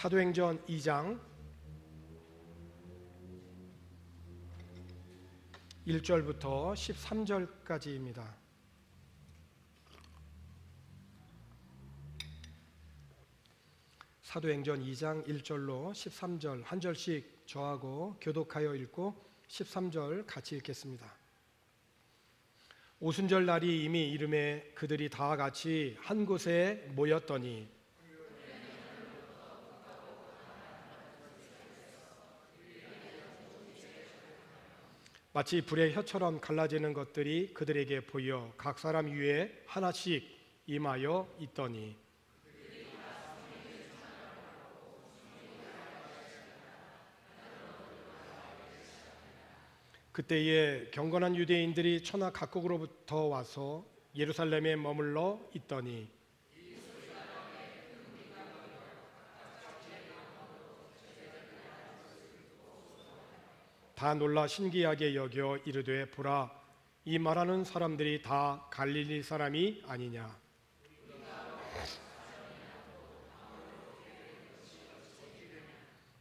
사도행전 2장 1절부터 13절까지입니다. 사도행전 2장 1절로 13절 한 절씩 저하고 교독하여 읽고 13절 같이 읽겠습니다. 오순절 날이 이미 이름에 그들이 다 같이 한 곳에 모였더니 마치 불의 혀처럼 갈라지는 것들이 그들에게 보여 각 사람 위에 하나씩 임하여 있더니. 그때에 경건한 유대인들이 천하 각국으로부터 와서 예루살렘에 머물러 있더니 다 놀라 신기하게 여겨 이르되 보라 이 말하는 사람들이 다 갈릴리 사람이 아니냐?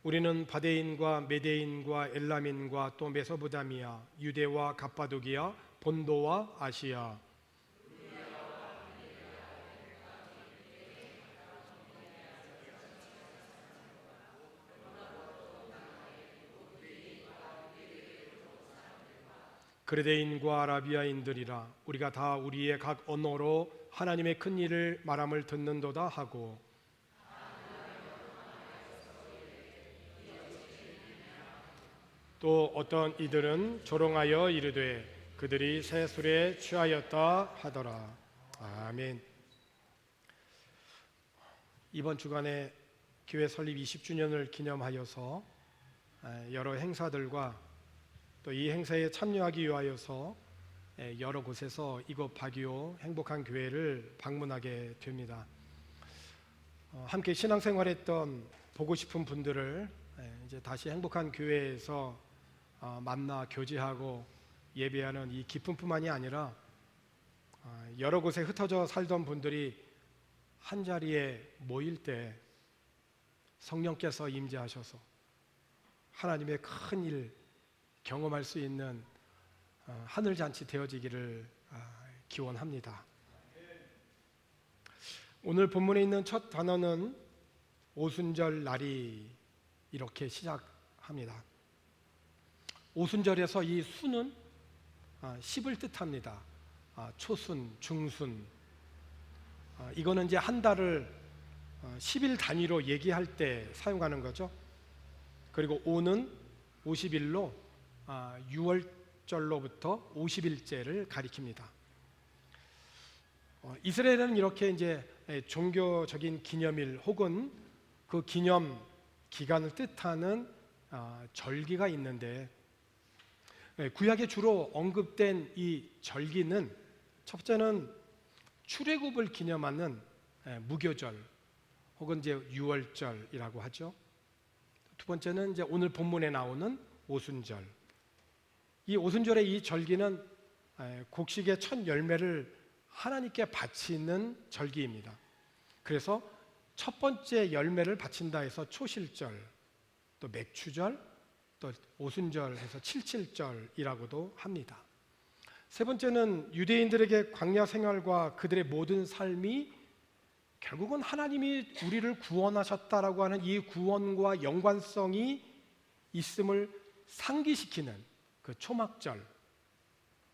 우리는 바데인과 메데인과 엘라민과 또 메소보다미아 유대와 갑바도기아 본도와 아시아 그레데인과 아라비아인들이라 우리가 다 우리의 각 언어로 하나님의 큰 일을 말함을 듣는도다 하고. 또 어떤 이들은 조롱하여 이르되 그들이 새 술에 취하였다 하더라. 아멘. 이번 주간에 교회 설립 20주년을 기념하여서 여러 행사들과 또 이 행사에 참여하기 위하여서 여러 곳에서 이곳 바기오 행복한 교회를 방문하게 됩니다. 어, 함께 신앙생활했던 보고 싶은 분들을 이제 다시 행복한 교회에서 어, 만나 교제하고 예배하는 이 기쁨뿐만이 아니라 어, 여러 곳에 흩어져 살던 분들이 한 자리에 모일 때 성령께서 임재하셔서 하나님의 큰 일 경험할 수 있는 하늘 잔치 되어지기를 아, 기원합니다. 오늘 본문에 있는 첫 단어는 오순절 날이 이렇게 시작합니다. 오순절에서 이 순은 10을 뜻합니다. 아, 초순, 중순. 아, 이거는 이제 한 달을 10일 단위로 얘기할 때 사용하는 거죠. 그리고 오는 50일로 6월절로부터 50일째를 가리킵니다. 어, 이스라엘은 이렇게 이제 종교적인 기념일 혹은 그 기념 기간을 뜻하는 아, 절기가 있는데 구약에 주로 언급된 이 절기는 첫 번째는 출애굽을 기념하는 무교절 혹은 이제 유월절이라고 하죠. 두 번째는 이제 오늘 본문에 나오는 오순절. 이 오순절의 이 절기는 곡식의 첫 열매를 하나님께 바치는 절기입니다. 그래서 첫 번째 열매를 바친다 해서 초실절, 또 맥추절, 또 오순절 해서 칠칠절이라고도 합니다. 세 번째는 유대인들에게 광야 생활과 그들의 모든 삶이 결국은 하나님이 우리를 구원하셨다라고 하는 이 구원과 연관성이 있음을 상기시키는 그 초막절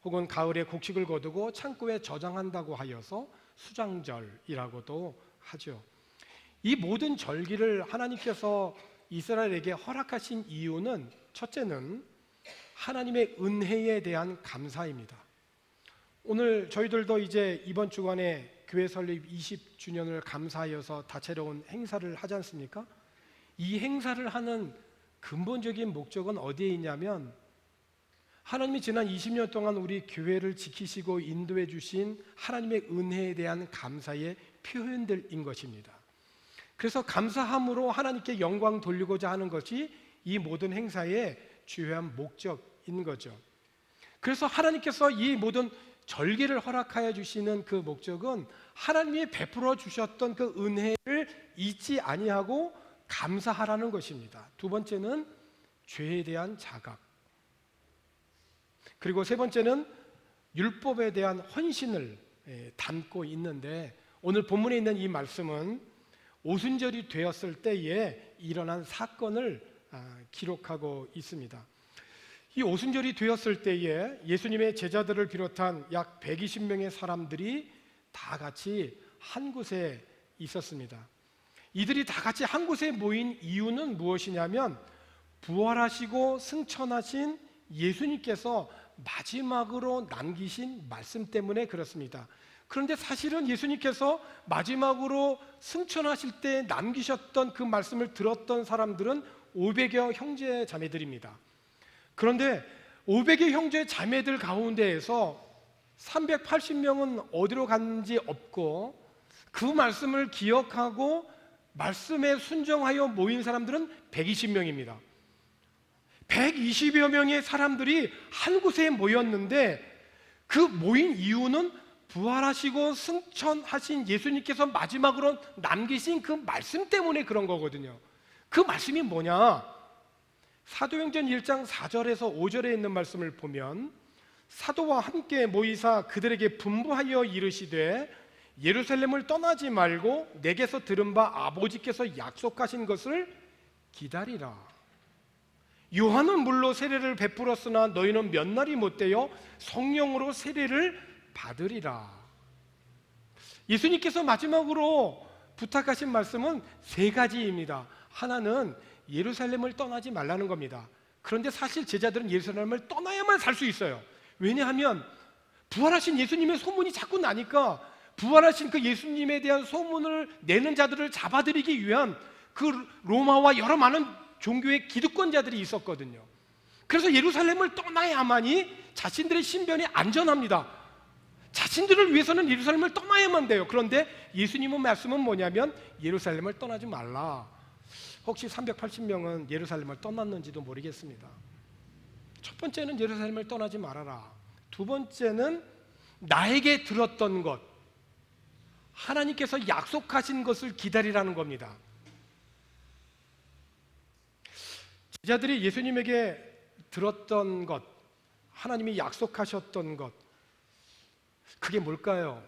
혹은 가을에 곡식을 거두고 창고에 저장한다고 하여서 수장절이라고도 하죠. 이 모든 절기를 하나님께서 이스라엘에게 허락하신 이유는 첫째는 하나님의 은혜에 대한 감사입니다. 오늘 저희들도 이제 이번 주간에 교회 설립 20주년을 감사하여서 다채로운 행사를 하지 않습니까? 이 행사를 하는 근본적인 목적은 어디에 있냐면 하나님이 지난 20년 동안 우리 교회를 지키시고 인도해 주신 하나님의 은혜에 대한 감사의 표현들인 것입니다. 그래서 감사함으로 하나님께 영광 돌리고자 하는 것이 이 모든 행사의 주요한 목적인 거죠. 그래서 하나님께서 이 모든 절기를 허락하여 주시는 그 목적은 하나님이 베풀어 주셨던 그 은혜를 잊지 아니하고 감사하라는 것입니다. 두 번째는 죄에 대한 자각. 그리고 세 번째는 율법에 대한 헌신을 예, 담고 있는데 오늘 본문에 있는 이 말씀은 오순절이 되었을 때에 일어난 사건을 아, 기록하고 있습니다. 이 오순절이 되었을 때에 예수님의 제자들을 비롯한 약 120명의 사람들이 다 같이 한 곳에 있었습니다. 이들이 다 같이 한 곳에 모인 이유는 무엇이냐면 부활하시고 승천하신 예수님께서 마지막으로 남기신 말씀 때문에 그렇습니다. 그런데 사실은 예수님께서 마지막으로 승천하실 때 남기셨던 그 말씀을 들었던 사람들은 500여 형제 자매들입니다. 그런데 500의 형제 자매들 가운데에서 380명은 어디로 갔는지 없고 그 말씀을 기억하고 말씀에 순종하여 모인 사람들은 120명입니다. 120여 명의 사람들이 한 곳에 모였는데 그 모인 이유는 부활하시고 승천하신 예수님께서 마지막으로 남기신 그 말씀 때문에 그런 거거든요. 그 말씀이 뭐냐? 사도행전 1장 4절에서 5절에 있는 말씀을 보면 사도와 함께 모이사 그들에게 분부하여 이르시되 예루살렘을 떠나지 말고 내게서 들은 바 아버지께서 약속하신 것을 기다리라. 요한은 물로 세례를 베풀었으나 너희는 몇 날이 못되어 성령으로 세례를 받으리라. 예수님께서 마지막으로 부탁하신 말씀은 세 가지입니다. 하나는 예루살렘을 떠나지 말라는 겁니다. 그런데 사실 제자들은 예루살렘을 떠나야만 살 수 있어요. 왜냐하면 부활하신 예수님의 소문이 자꾸 나니까 부활하신 그 예수님에 대한 소문을 내는 자들을 잡아들이기 위한 그 로마와 여러 많은 종교의 기득권자들이 있었거든요. 그래서 예루살렘을 떠나야만이 자신들의 신변이 안전합니다. 자신들을 위해서는 예루살렘을 떠나야만 돼요. 그런데 예수님의 말씀은 뭐냐면 예루살렘을 떠나지 말라. 혹시 380명은 예루살렘을 떠났는지도 모르겠습니다. 첫 번째는 예루살렘을 떠나지 말아라. 두 번째는 나에게 들었던 것, 하나님께서 약속하신 것을 기다리라는 겁니다. 제자들이 예수님에게 들었던 것, 하나님이 약속하셨던 것, 그게 뭘까요?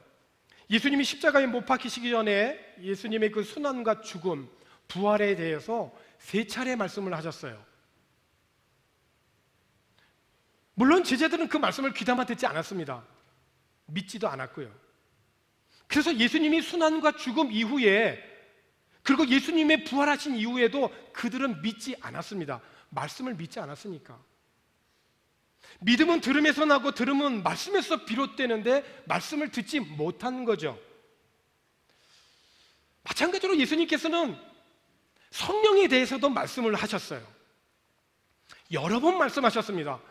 예수님이 십자가에 못 박히시기 전에 예수님의 그 순환과 죽음, 부활에 대해서 세 차례 말씀을 하셨어요. 물론 제자들은 그 말씀을 귀담아 듣지 않았습니다. 믿지도 않았고요. 그래서 예수님이 순환과 죽음 이후에 그리고 예수님의 부활하신 이후에도 그들은 믿지 않았습니다. 말씀을 믿지 않았으니까. 믿음은 들음에서 나고 들음은 말씀에서 비롯되는데 말씀을 듣지 못한 거죠. 마찬가지로 예수님께서는 성령에 대해서도 말씀을 하셨어요. 여러 번 말씀하셨습니다.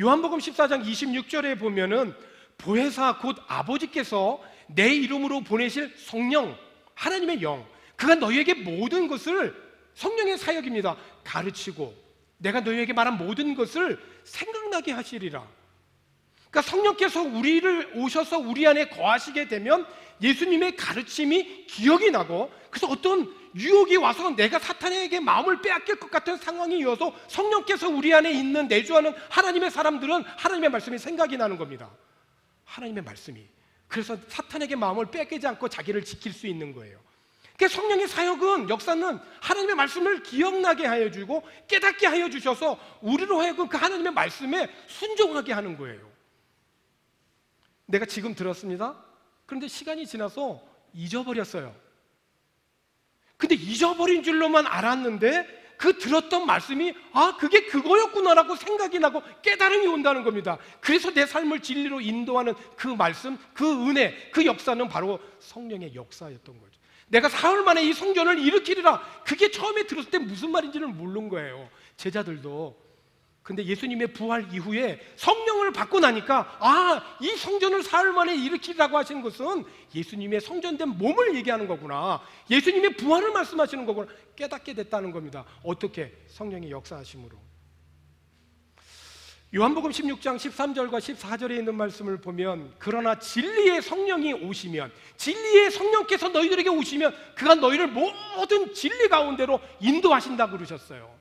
요한복음 14장 26절에 보면은 보혜사 곧 아버지께서 내 이름으로 보내실 성령 하나님의 영 그가 너희에게 모든 것을 성령의 사역입니다. 가르치고 내가 너희에게 말한 모든 것을 생각나게 하시리라. 그러니까 성령께서 우리를 오셔서 우리 안에 거하시게 되면 예수님의 가르침이 기억이 나고 그래서 어떤 유혹이 와서 내가 사탄에게 마음을 빼앗길 것 같은 상황이 이어서 성령께서 우리 안에 있는 내주하는 하나님의 사람들은 하나님의 말씀이 생각이 나는 겁니다. 하나님의 말씀이. 그래서 사탄에게 마음을 뺏기지 않고 자기를 지킬 수 있는 거예요. 그 성령의 사역은 역사는 하나님의 말씀을 기억나게 하여 주고 깨닫게 하여 주셔서 우리로 하여금 그 하나님의 말씀에 순종하게 하는 거예요. 내가 지금 들었습니다. 그런데 시간이 지나서 잊어버렸어요. 근데 잊어버린 줄로만 알았는데 그 들었던 말씀이 아 그게 그거였구나라고 생각이 나고 깨달음이 온다는 겁니다. 그래서 내 삶을 진리로 인도하는 그 말씀, 그 은혜, 그 역사는 바로 성령의 역사였던 거죠. 내가 사흘 만에 이 성전을 일으키리라. 그게 처음에 들었을 때 무슨 말인지를 모른 거예요. 제자들도 근데 예수님의 부활 이후에 성령을 받고 나니까 아, 이 성전을 사흘 만에 일으키라고 하신 것은 예수님의 성전된 몸을 얘기하는 거구나. 예수님의 부활을 말씀하시는 거구나. 깨닫게 됐다는 겁니다. 어떻게? 성령의 역사하심으로. 요한복음 16장 13절과 14절에 있는 말씀을 보면 그러나 진리의 성령이 오시면 진리의 성령께서 너희들에게 오시면 그가 너희를 모든 진리 가운데로 인도하신다 그러셨어요.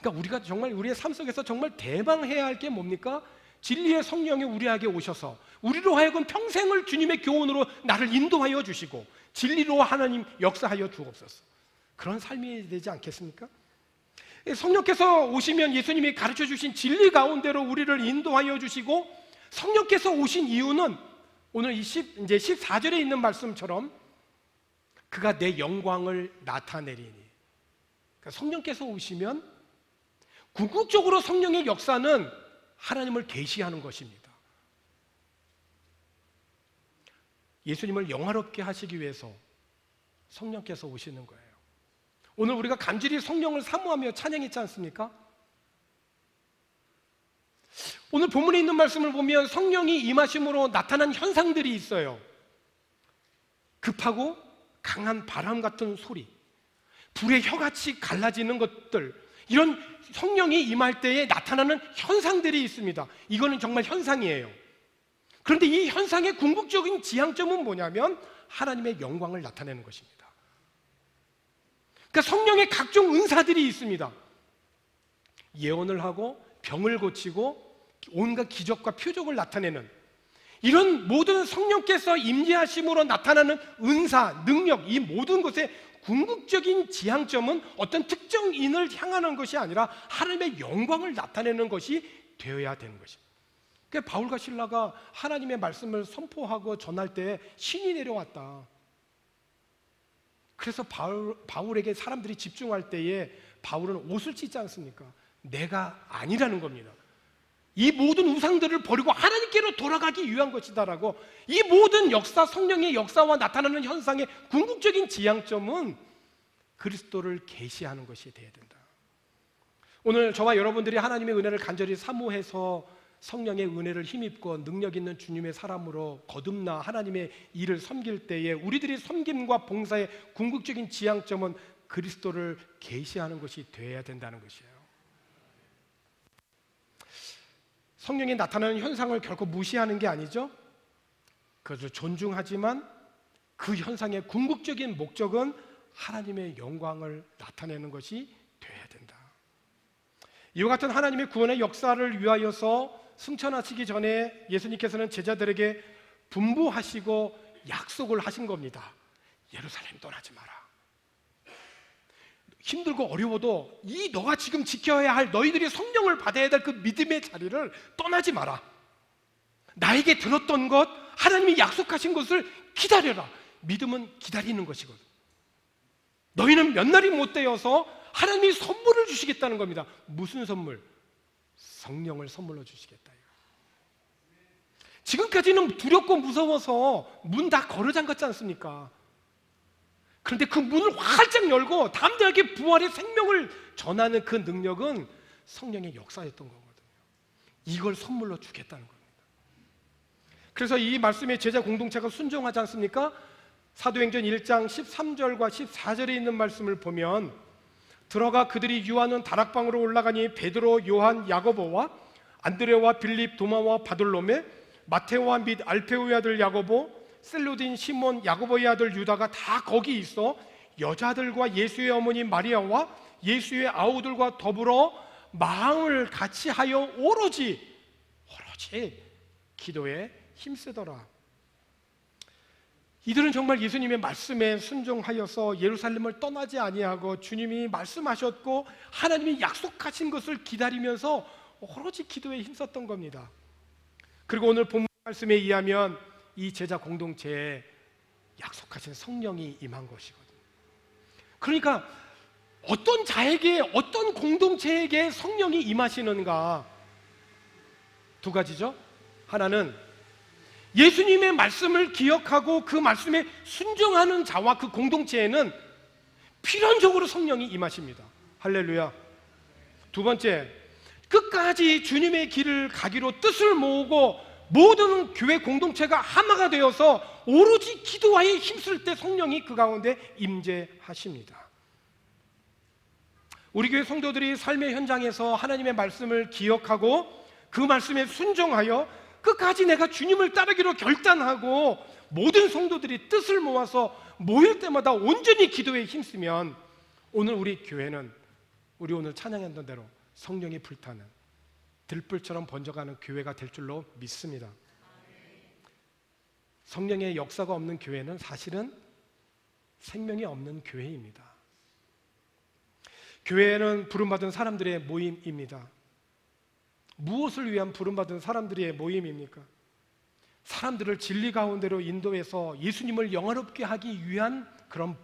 그러니까 우리가 정말 우리의 삶 속에서 정말 대방해야 할 게 뭡니까? 진리의 성령이 우리에게 오셔서 우리로 하여금 평생을 주님의 교훈으로 나를 인도하여 주시고 진리로 하나님 역사하여 주옵소서. 그런 삶이 되지 않겠습니까? 성령께서 오시면 예수님이 가르쳐 주신 진리 가운데로 우리를 인도하여 주시고 성령께서 오신 이유는 오늘 이 10, 이제 14절에 있는 말씀처럼 그가 내 영광을 나타내리니 그러니까 성령께서 오시면 궁극적으로 성령의 역사는 하나님을 계시하는 것입니다. 예수님을 영화롭게 하시기 위해서 성령께서 오시는 거예요. 오늘 우리가 간절히 성령을 사모하며 찬양했지 않습니까? 오늘 본문에 있는 말씀을 보면 성령이 임하심으로 나타난 현상들이 있어요. 급하고 강한 바람 같은 소리, 불의 혀같이 갈라지는 것들, 이런 성령이 임할 때에 나타나는 현상들이 있습니다. 이거는 정말 현상이에요. 그런데 이 현상의 궁극적인 지향점은 뭐냐면 하나님의 영광을 나타내는 것입니다. 그러니까 성령의 각종 은사들이 있습니다. 예언을 하고 병을 고치고 온갖 기적과 표적을 나타내는 이런 모든 성령께서 임재하심으로 나타나는 은사, 능력 이 모든 것의 궁극적인 지향점은 어떤 특정인을 향하는 것이 아니라 하나님의 영광을 나타내는 것이 되어야 되는 것입니다. 그러니까 바울과 신라가 하나님의 말씀을 선포하고 전할 때 신이 내려왔다. 그래서 바울, 바울에게 사람들이 집중할 때에 바울은 옷을 찢지 않습니까? 내가 아니라는 겁니다. 이 모든 우상들을 버리고 하나님께로 돌아가기 위한 것이다라고 이 모든 역사, 성령의 역사와 나타나는 현상의 궁극적인 지향점은 그리스도를 계시하는 것이 되어야 된다. 오늘 저와 여러분들이 하나님의 은혜를 간절히 사모해서 성령의 은혜를 힘입고 능력 있는 주님의 사람으로 거듭나 하나님의 일을 섬길 때에 우리들이 섬김과 봉사의 궁극적인 지향점은 그리스도를 계시하는 것이 되어야 된다는 것이에요. 성령이 나타나는 현상을 결코 무시하는 게 아니죠. 그것을 존중하지만 그 현상의 궁극적인 목적은 하나님의 영광을 나타내는 것이 되어야 된다. 이와 같은 하나님의 구원의 역사를 위하여서 승천하시기 전에 예수님께서는 제자들에게 분부하시고 약속을 하신 겁니다. 예루살렘 떠나지 마라. 힘들고 어려워도 이 너가 지금 지켜야 할 너희들이 성령을 받아야 될 그 믿음의 자리를 떠나지 마라. 나에게 들었던 것, 하나님이 약속하신 것을 기다려라. 믿음은 기다리는 것이거든. 너희는 몇 날이 못 되어서 하나님이 선물을 주시겠다는 겁니다. 무슨 선물? 성령을 선물로 주시겠다. 지금까지는 두렵고 무서워서 문 다 걸어 잠갔지 않습니까? 그런데 그 문을 활짝 열고 담대하게 부활의 생명을 전하는 그 능력은 성령의 역사였던 거거든요. 이걸 선물로 주겠다는 겁니다. 그래서 이 말씀에 제자 공동체가 순종하지 않습니까? 사도행전 1장 13절과 14절에 있는 말씀을 보면 들어가 그들이 유하는 다락방으로 올라가니 베드로, 요한, 야고보와 안드레와 빌립, 도마와 바돌로메, 마테오와 및 알페오의 아들 야고보, 셀로딘, 시몬, 야고보의 아들 유다가 다 거기 있어 여자들과 예수의 어머니 마리아와 예수의 아우들과 더불어 마음을 같이 하여 오로지 오로지 기도에 힘쓰더라. 이들은 정말 예수님의 말씀에 순종하여서 예루살렘을 떠나지 아니하고 주님이 말씀하셨고 하나님이 약속하신 것을 기다리면서 오로지 기도에 힘썼던 겁니다. 그리고 오늘 본 말씀에 의하면 이 제자 공동체에 약속하신 성령이 임한 것이거든요. 그러니까 어떤 자에게 어떤 공동체에게 성령이 임하시는가 두 가지죠. 하나는 예수님의 말씀을 기억하고 그 말씀에 순종하는 자와 그 공동체에는 필연적으로 성령이 임하십니다. 할렐루야. 두 번째, 끝까지 주님의 길을 가기로 뜻을 모으고 모든 교회 공동체가 하나가 되어서 오로지 기도하에 힘쓸 때 성령이 그 가운데 임재하십니다. 우리 교회 성도들이 삶의 현장에서 하나님의 말씀을 기억하고 그 말씀에 순종하여 끝까지 내가 주님을 따르기로 결단하고 모든 성도들이 뜻을 모아서 모일 때마다 온전히 기도에 힘쓰면 오늘 우리 교회는 우리 오늘 찬양했던 대로 성령이 불타는 들불처럼 번져가는 교회가 될 줄로 믿습니다. 성령의 역사가 없는 교회는 사실은 생명이 없는 교회입니다. 교회는 부름받은 사람들의 모임입니다. 무엇을 위한 부름받은 사람들의 모임입니까? 사람들을 진리 가운데로 인도해서 예수님을 영화롭게 하기 위한 그런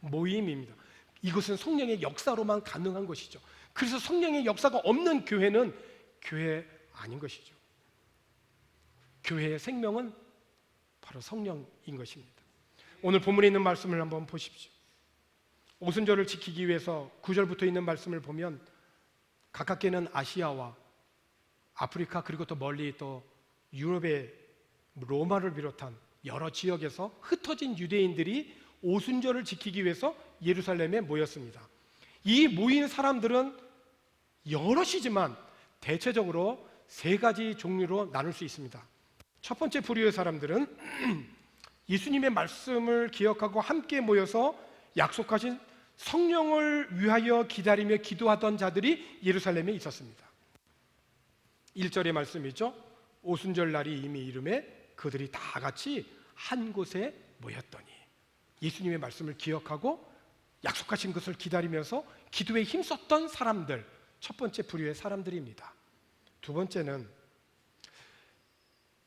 모임입니다. 이것은 성령의 역사로만 가능한 것이죠. 그래서 성령의 역사가 없는 교회는 교회 아닌 것이죠. 교회의 생명은 바로 성령인 것입니다. 오늘 본문에 있는 말씀을 한번 보십시오. 오순절을 지키기 위해서 구절부터 있는 말씀을 보면 가깝게는 아시아와 아프리카 그리고 또 멀리 또 유럽의 로마를 비롯한 여러 지역에서 흩어진 유대인들이 오순절을 지키기 위해서 예루살렘에 모였습니다. 이 모인 사람들은 여럿이지만 대체적으로 세 가지 종류로 나눌 수 있습니다. 첫 번째 부류의 사람들은 예수님의 말씀을 기억하고 함께 모여서 약속하신 성령을 위하여 기다리며 기도하던 자들이 예루살렘에 있었습니다. 1절의 말씀이죠. 오순절 날이 이미 이름에 그들이 다 같이 한 곳에 모였더니 예수님의 말씀을 기억하고 약속하신 것을 기다리면서 기도에 힘썼던 사람들 첫 번째 부류의 사람들입니다. 두 번째는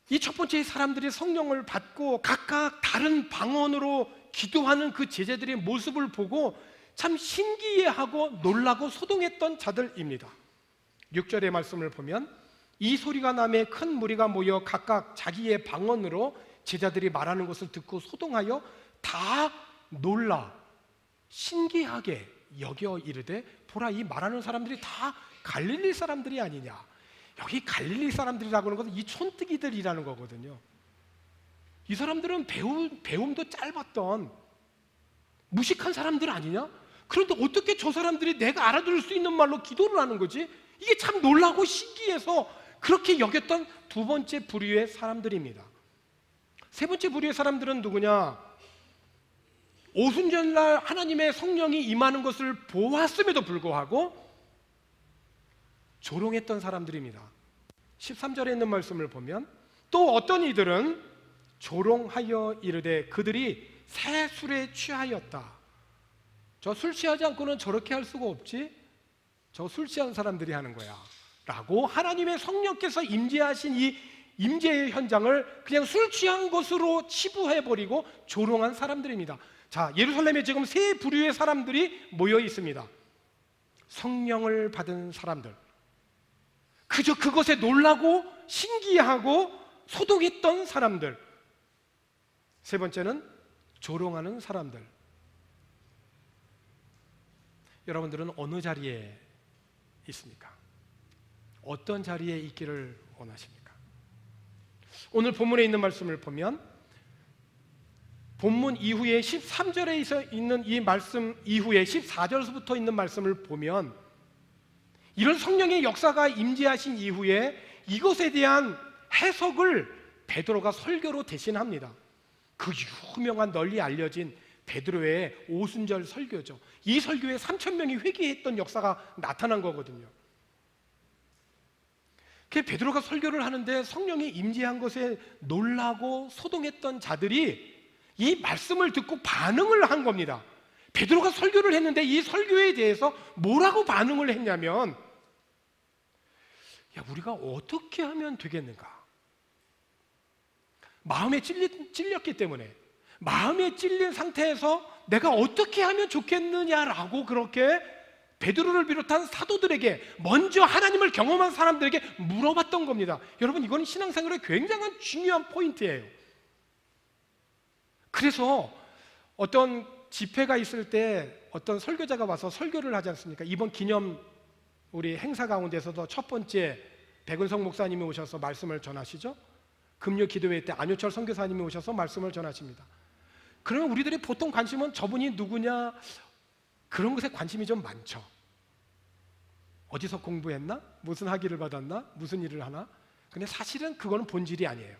이 첫 번째 사람들이 성령을 받고 각각 다른 방언으로 기도하는 그 제자들의 모습을 보고 참 신기해하고 놀라고 소동했던 자들입니다. 6절의 말씀을 보면 이 소리가 남에 큰 무리가 모여 각각 자기의 방언으로 제자들이 말하는 것을 듣고 소동하여 다 놀라 신기하게 여겨 이르되 보라 이 말하는 사람들이 다 갈릴리 사람들이 아니냐 여기 갈릴리 사람들이라고 하는 것은 이 촌뜨기들이라는 거거든요 이 사람들은 배움, 배움도 짧았던 무식한 사람들 아니냐? 그런데 어떻게 저 사람들이 내가 알아들을 수 있는 말로 기도를 하는 거지? 이게 참 놀라고 신기해서 그렇게 여겼던 두 번째 부류의 사람들입니다. 세 번째 부류의 사람들은 누구냐? 오순절날 하나님의 성령이 임하는 것을 보았음에도 불구하고 조롱했던 사람들입니다. 13절에 있는 말씀을 보면 또 어떤 이들은 조롱하여 이르되 그들이 새 술에 취하였다. 저 술 취하지 않고는 저렇게 할 수가 없지. 저 술 취한 사람들이 하는 거야. 라고 하나님의 성령께서 임재하신 이 임재의 현장을 그냥 술 취한 것으로 치부해 버리고 조롱한 사람들입니다. 자, 예루살렘에 지금 세 부류의 사람들이 모여 있습니다. 성령을 받은 사람들. 그저 그것에 놀라고 신기하고 소동했던 사람들. 세 번째는 조롱하는 사람들. 여러분들은 어느 자리에 있습니까? 어떤 자리에 있기를 원하십니까? 오늘 본문에 있는 말씀을 보면 본문 이후에 13절에 있는 이 말씀 이후에 14절부터 있는 말씀을 보면 이런 성령의 역사가 임재하신 이후에 이것에 대한 해석을 베드로가 설교로 대신합니다. 그 유명한 널리 알려진 베드로의 오순절 설교죠. 이 설교에 3천 명이 회개했던 역사가 나타난 거거든요. 그 베드로가 설교를 하는데 성령이 임재한 것에 놀라고 소동했던 자들이 이 말씀을 듣고 반응을 한 겁니다. 베드로가 설교를 했는데 이 설교에 대해서 뭐라고 반응을 했냐면 야, 우리가 어떻게 하면 되겠는가? 마음에 찔리, 찔렸기 때문에 마음에 찔린 상태에서 내가 어떻게 하면 좋겠느냐라고 그렇게 베드로를 비롯한 사도들에게 먼저 하나님을 경험한 사람들에게 물어봤던 겁니다. 여러분 이거는 신앙생활의 굉장한 중요한 포인트예요. 그래서 어떤 집회가 있을 때 어떤 설교자가 와서 설교를 하지 않습니까? 이번 기념 우리 행사 가운데서도 첫 번째 백은성 목사님이 오셔서 말씀을 전하시죠. 금요 기도회 때 안효철 선교사님이 오셔서 말씀을 전하십니다. 그러면 우리들이 보통 관심은 저분이 누구냐 그런 것에 관심이 좀 많죠. 어디서 공부했나? 무슨 학위를 받았나? 무슨 일을 하나? 근데 사실은 그거는 본질이 아니에요.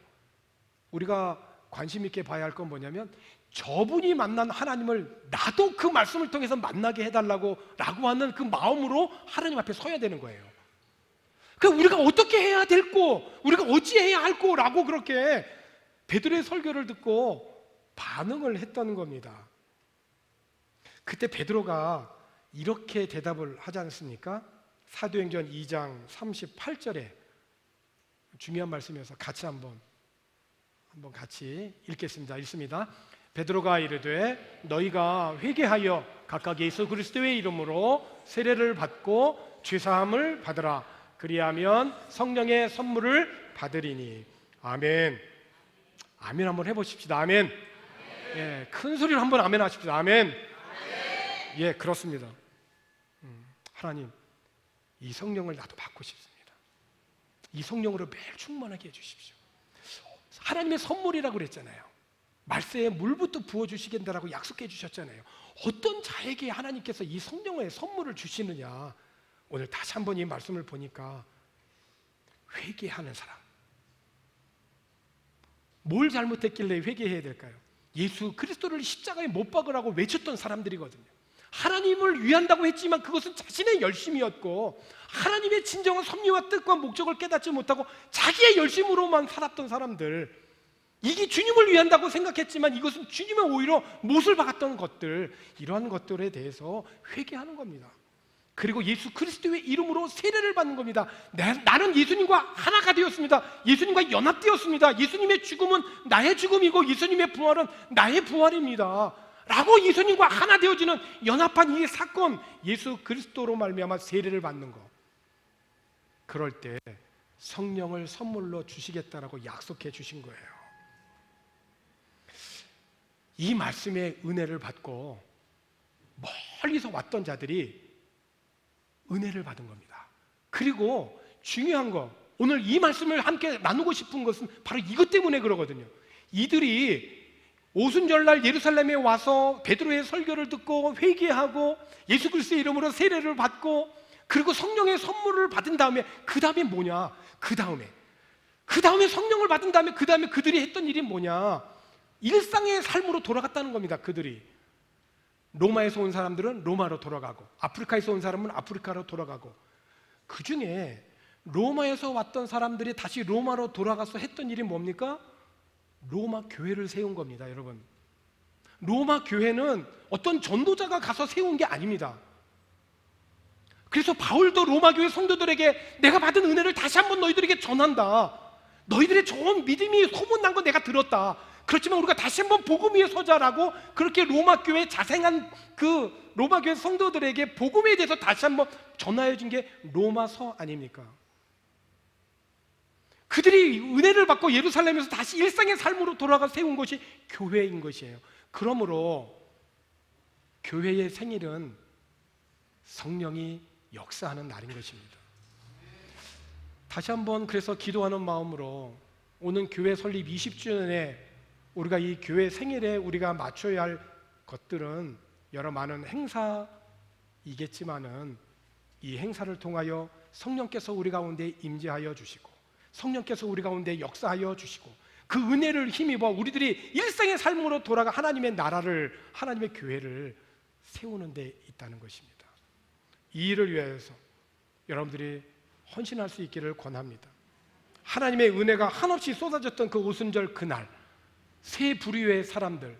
우리가 관심 있게 봐야 할 건 뭐냐면 저분이 만난 하나님을 나도 그 말씀을 통해서 만나게 해달라고 라고 하는 그 마음으로 하나님 앞에 서야 되는 거예요. 그 우리가 어떻게 해야 될고 우리가 어찌해야 할고라고 그렇게 베드로의 설교를 듣고 반응을 했던 겁니다. 그때 베드로가 이렇게 대답을 하지 않습니까? 사도행전 2장 38절에 중요한 말씀이어서 같이 한번 한번 같이 읽겠습니다. 읽습니다. 베드로가 이르되 너희가 회개하여 각각 예수 그리스도의 이름으로 세례를 받고 죄 사함을 받으라. 그리하면 성령의 선물을 받으리니. 아멘. 아멘 한번 해 보십시다. 아멘. 예, 큰 소리로 한번 아멘 하십시다. 아멘. 예, 그렇습니다. 음, 하나님, 이 성령을 나도 받고 싶습니다. 이 성령으로 매일 충만하게 해주십시오. 하나님의 선물이라고 그랬잖아요. 말세에 물부터 부어 주시겠다라고 약속해 주셨잖아요. 어떤 자에게 하나님께서 이 성령의 선물을 주시느냐? 오늘 다시 한번 이 말씀을 보니까 회개하는 사람. 뭘 잘못했길래 회개해야 될까요? 예수 그리스도를 십자가에 못 박으라고 외쳤던 사람들이거든요. 하나님을 위한다고 했지만 그것은 자신의 열심이었고 하나님의 진정한 섭리와 뜻과 목적을 깨닫지 못하고 자기의 열심으로만 살았던 사람들 이게 주님을 위한다고 생각했지만 이것은 주님의 오히려 못을 박았던 것들 이러한 것들에 대해서 회개하는 겁니다. 그리고 예수 그리스도의 이름으로 세례를 받는 겁니다. 나, 나는 예수님과 하나가 되었습니다. 예수님과 연합되었습니다. 예수님의 죽음은 나의 죽음이고 예수님의 부활은 나의 부활입니다. 라고 예수님과 하나 되어지는 연합한 이 사건 예수 그리스도로 말미암아 세례를 받는 거. 그럴 때 성령을 선물로 주시겠다라고 약속해 주신 거예요. 이 말씀의 은혜를 받고 멀리서 왔던 자들이 은혜를 받은 겁니다. 그리고 중요한 거 오늘 이 말씀을 함께 나누고 싶은 것은 바로 이것 때문에 그러거든요. 이들이 오순절날 예루살렘에 와서 베드로의 설교를 듣고 회개하고 예수 그리스도의 이름으로 세례를 받고 그리고 성령의 선물을 받은 다음에 그 다음에 뭐냐? 그 다음에 그 다음에 성령을 받은 다음에 그 다음에 그들이 했던 일이 뭐냐? 일상의 삶으로 돌아갔다는 겁니다. 그들이 로마에서 온 사람들은 로마로 돌아가고 아프리카에서 온 사람은 아프리카로 돌아가고 그 중에 로마에서 왔던 사람들이 다시 로마로 돌아가서 했던 일이 뭡니까? 로마 교회를 세운 겁니다, 여러분. 로마 교회는 어떤 전도자가 가서 세운 게 아닙니다. 그래서 바울도 로마 교회 성도들에게 내가 받은 은혜를 다시 한번 너희들에게 전한다. 너희들의 좋은 믿음이 소문난 거 내가 들었다. 그렇지만 우리가 다시 한번 복음 위에 서자라고 그렇게 로마 교회 자생한 그 로마 교회 성도들에게 복음에 대해서 다시 한번 전하여 준 게 로마서 아닙니까? 그들이 은혜를 받고 예루살렘에서 다시 일상의 삶으로 돌아가 세운 것이 교회인 것이에요. 그러므로 교회의 생일은 성령이 역사하는 날인 것입니다. 다시 한번 그래서 기도하는 마음으로 오는 교회 설립 20주년에 우리가 이 교회 생일에 우리가 맞춰야 할 것들은 여러 많은 행사이겠지만은 이 행사를 통하여 성령께서 우리 가운데 임재하여 주시고 성령께서 우리 가운데 역사하여 주시고 그 은혜를 힘입어 우리들이 일상의 삶으로 돌아가 하나님의 나라를 하나님의 교회를 세우는 데 있다는 것입니다. 이 일을 위해서 여러분들이 헌신할 수 있기를 권합니다. 하나님의 은혜가 한없이 쏟아졌던 그 오순절 그날 세 부류의 사람들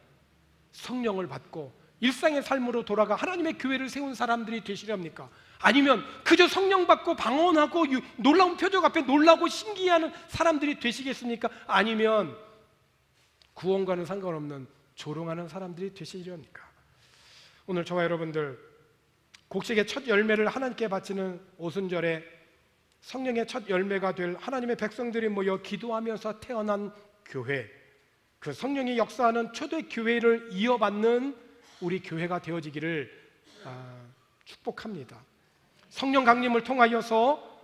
성령을 받고 일상의 삶으로 돌아가 하나님의 교회를 세운 사람들이 되시렵니까? 아니면 그저 성령 받고 방언하고 유- 놀라운 표적 앞에 놀라고 신기해하는 사람들이 되시겠습니까? 아니면 구원과는 상관없는 조롱하는 사람들이 되시렵니까? 오늘 저와 여러분들 곡식의 첫 열매를 하나님께 바치는 오순절에 성령의 첫 열매가 될 하나님의 백성들이 모여 기도하면서 태어난 교회 그 성령이 역사하는 초대 교회를 이어받는 우리 교회가 되어지기를 아, 축복합니다. 성령 강림을 통하여서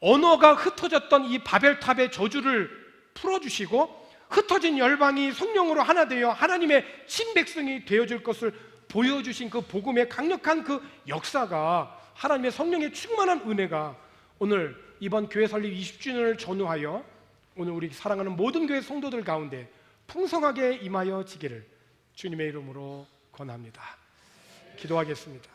언어가 흩어졌던 이 바벨탑의 저주를 풀어주시고 흩어진 열방이 성령으로 하나 되어 하나님의 신백성이 되어줄 것을 보여주신 그 복음의 강력한 그 역사가 하나님의 성령의 충만한 은혜가 오늘 이번 교회 설립 20주년을 전후하여 오늘 우리 사랑하는 모든 교회 성도들 가운데 풍성하게 임하여 지기를 주님의 이름으로 권합니다. 기도하겠습니다.